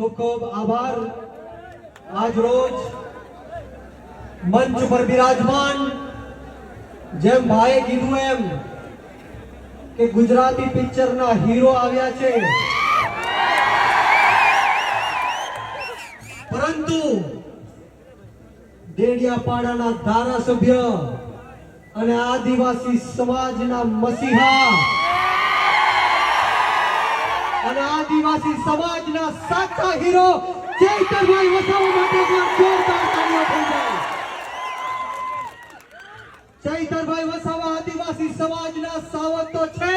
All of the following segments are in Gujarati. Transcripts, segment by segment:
ખૂબ ખૂબ આભાર. આજ રોજ મંચ પર બિરાજમાન જેમ ભાઈએ કીધું એમ કે ગુજરાતી પિક્ચરના હીરો આવ્યા છે. પરંતુ દેડિયાપાડાના ધારાસભ્ય અને આદિવાસી સમાજના મસીહા આદિવાસી સમાજના સાચા હીરો ચૈતરભાઈ વસાવા માટે પણ જોરદાર તાળીઓ થઈ જાય. ચૈતરભાઈ વસાવા આદિવાસી સમાજના સાવત તો છે,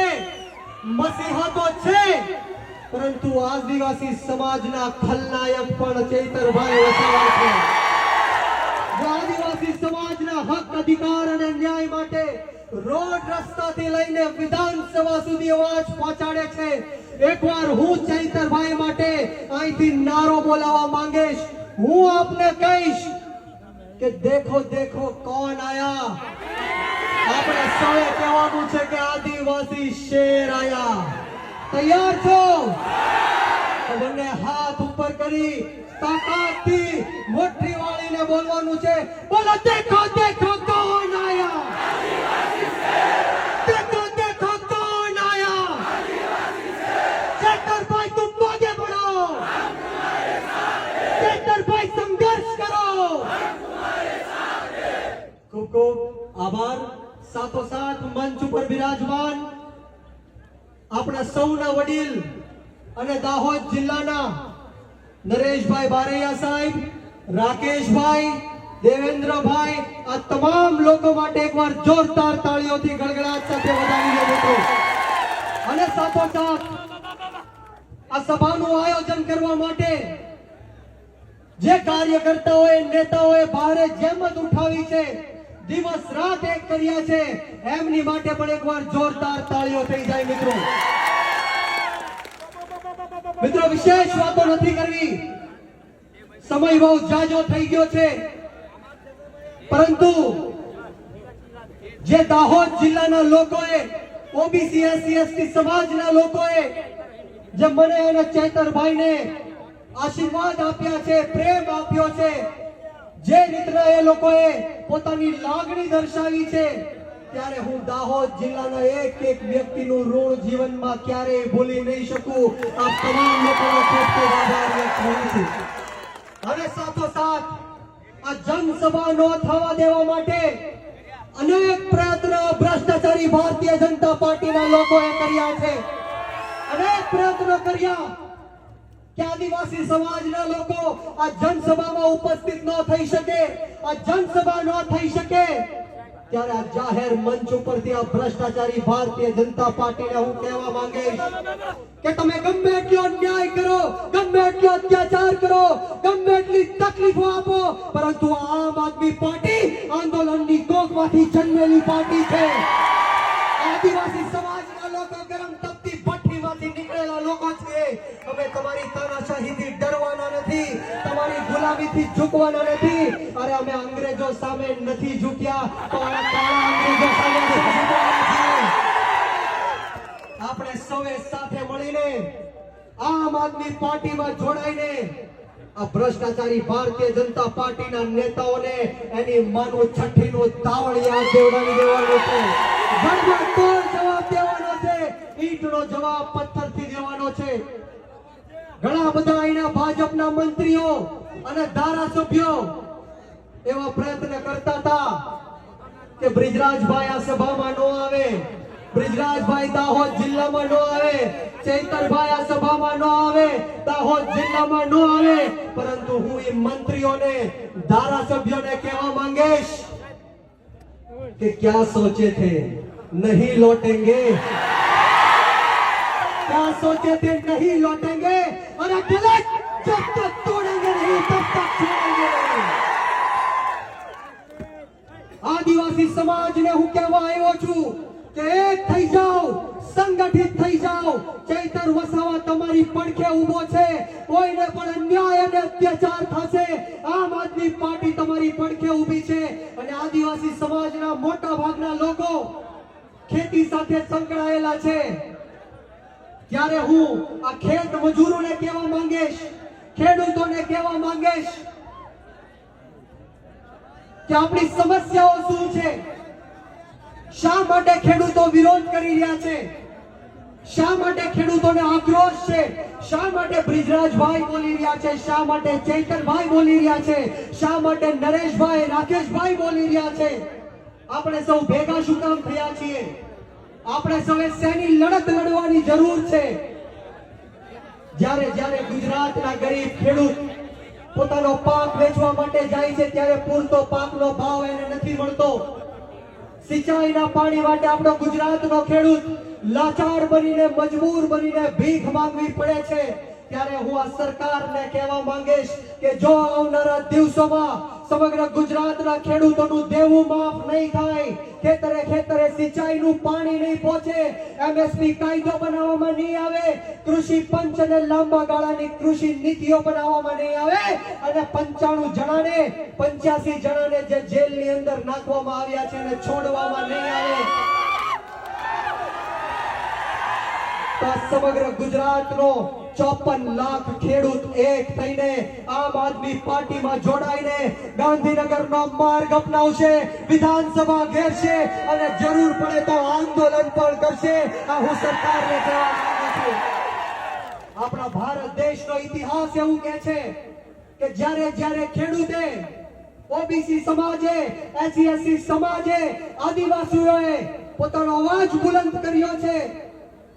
મસીહા તો છે, પરંતુ આદિવાસી સમાજના ખલનાયક પણ ચૈતરભાઈ વસાવા છે. આદિવાસી સમાજના હક, અધિકાર અને ન્યાય માટે રોડ રસ્તાથી લઈને વિધાનસભા સુધી અવાજ પહોંચાડે છે એકવાર હું ચૈતરભાઈ માટે અહીંથી નારો બોલાવવા માંગીશ, હું આપને કહીશ કે દેખો દેખો કોણ આયા? આપણે સૌએ કહેવાનું છે કે આદિવાસી શેર આયા. તૈયાર છો? બંને હાથ ઉપર કરી તાકાતથી મોટી વાળીને બોલવાનું છે. બોલો, દેખો! ખૂબ આભાર સાથોસાથ મંચ ઉપર બિરાજમાન આપણા સૌના વડીલ અને દાહોદ જિલ્લાના નરેશભાઈ બારૈયા સાહેબ, રાકેશભાઈ, દેવેન્દ્રભાઈ, આ તમામ લોકો માટે એકવાર જોરદાર તાળીઓથી ગળગળાટ સાથે વધાવી દે અને સાથોસાથ આ સભાનું આયોજન કરવા માટે જે કાર્યકર્તાઓએ, નેતાઓએ ભારે જેમત ઉઠાવી છે દિવસ રાત એક કર્યા છે. એમની માટે પણ એકવાર જોરદાર તાળીઓ થઈ જાય મિત્રો. મિત્રો, વિશેષ વાતો નથી કરવી. સમય બહુ જાજો થઈ ગયો છે. પરંતુ જે દાહોદ જિલ્લાના લોકોએ, ઓબીસી, એસસી, એસટી સમાજના લોકોએ, જે મને અને ચેતરભાઈને આશીર્વાદ આપ્યા છે, પ્રેમ આપ્યો છે જે રીતના એ લોકોએ પોતાની લાગણી દર્શાવી છે, ત્યારે હું દાહોદ જિલ્લાના એક એક વ્યક્તિનું ઋણ જીવનમાં ક્યારેય ભૂલી નહીં શકું. આ તમામ લોકોનો ખૂબ ખૂબ આભાર વ્યક્ત કરું છું. અને સાથોસાથ, આ જનસભા ન થવા દેવા માટે અનેક પ્રયત્નો ભ્રષ્ટાચારી ભારતીય જનતા પાર્ટીના લોકોએ કર્યા છે. અનેક પ્રયત્નો કર્યા. કે આદિવાસી સમાજના લોકો આ જનસભામાં ઉપસ્થિત ન થઈ શકે આ જનસભા ન થઈ શકે ત્યારે આ જાહેર મંચ ઉપરથી આ ભ્રષ્ટાચારી ભારતીય જનતા પાર્ટીને હું કહેવા માંગીશ કે તમે ગમે એટલો અન્યાય કરો, ગમે એટલો અત્યાચાર કરો, ગમે એટલી તકલીફો આપો, પરંતુ આમ આદમી પાર્ટી આંદોલનની કોખમાંથી જન્મેલી પાર્ટી છે. આદિવાસી અમે તમારી તાનાશાહીથી ડરવાના નથી, તમારી ગુલામીથી ઝૂકવાના નથી. અરે અમે અંગ્રેજો સામે નથી ઝૂક્યા, તો અંગ્રેજો સામે આપણે સૌએ સાથે મળીને આમ આદમી પાર્ટીમાં જોડાઈને આ ભ્રષ્ટાચારી ભારતીય જનતા પાર્ટીના નેતાઓને એની માનું છઠ્ઠીનું તાવડિયા દેવડાવી દેવાનું છે. જવાબ દેવાનો છે? ઈંટનો જવાબ પથ્થરથી દેવાનો છે. ઘણા બધા અહીંના ભાજપના મંત્રીઓ અને ધારાસભ્યો એવા પ્રયત્ન કરતા હતા કે બ્રિજરાજભાઈ આ સભામાં ન આવે. બ્રિજરાજભાઈ દાહોદ જિલ્લામાં ન આવે. ચૈતરભાઈ આ સભામાં ન આવે. દાહોદ જિલ્લામાં ન આવે. પરંતુ હું એ મંત્રીઓને, ધારાસભ્યોને કહેવા માંગીશ કે ક્યાં સોચે થે નહીં લોટેંગે. क्या सोचे थे नहीं लौटेंगे और अदालत जब तक तोड़ेंगे नहीं तब तक छोड़ेंगे नहीं આદિવાસી સમાજને હું કહેવા આવ્યો છું કે એક થઈ જાઓ સંગઠિત થઈ જાઓ ચૈતર વસાવા તમારી પડખે ઊભો છે કોઈને પણ અન્યાય અને અત્યાચાર થશે આમ આદમી પાર્ટી તમારી પડખે ઊભી છે અને આદિવાસી સમાજના મોટા ભાગના લોકો ખેતી સાથે સંકળાયેલા છે ત્યારે હું આ ખેત મજૂરોને કહેવા માંગીશ, ખેડૂતોને કહેવા માંગીશ કે આપણી સમસ્યાઓ શું છે? શા માટે ખેડૂતો વિરોધ કરી રહ્યા છે? શા માટે ખેડૂતોને આક્રોશ છે? શા માટે બ્રિજરાજભાઈ બોલી રહ્યા છે? શા માટે ચૈતરભાઈ બોલી રહ્યા છે? શા માટે નરેશભાઈ, રાકેશભાઈ બોલી રહ્યા છે? આપણે સૌ ભેગા શું કામ થયા છીએ? આપણે સૌએ શેની લડત લડવાની જરૂર છે? જ્યારે જ્યારે ગુજરાતના ગરીબ ખેડૂત પોતાનો પાક વેચવા માટે જાય છે, ત્યારે પૂરતો પાકનો ભાવ એને નથી મળતો. સિંચાઈના પાણી માટે આપણો ગુજરાતનો ખેડૂત લાચાર બનીને, મજબૂર બનીને ભીખ માંગવી પડે છે. ત્યારે હું આ સરકારને કહેવા માંગીશ કે જો આવનારા દિવસોમાં સમગ્ર ગુજરાતના ખેડૂતોનું દેવું માફ નહીં થાય. ખેતરે ખેતરે સિંચાઈનું પાણી નહીં પહોંચે. એમએસપી કાયદો બનાવવામાં નહીં આવે. કૃષિ પંચ અને લાંબા ગાળાની કૃષિ નીતિઓ બનાવવામાં નહીં આવે. અને પંચાણું જણાને, પંચ્યાસી જણાને જે જેલની અંદર નાખવામાં આવ્યા છે એને છોડવામાં નહીં આવે. આપણા ભારત દેશનો ઇતિહાસ એવું કહે છે કે જ્યારે જ્યારે ખેડૂતે ઓબીસી સમાજે એસસી એસસી સમાજે આદિવાસીઓએ પોતાનો અવાજ બુલંદ કર્યો છે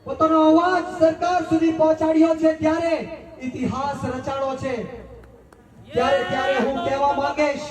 પોતાનો અવાજ સરકાર સુધી પહોંચાડ્યો છે ત્યારે ઇતિહાસ રચાણો છે. ત્યારે ત્યારે હું કહેવા માંગીશ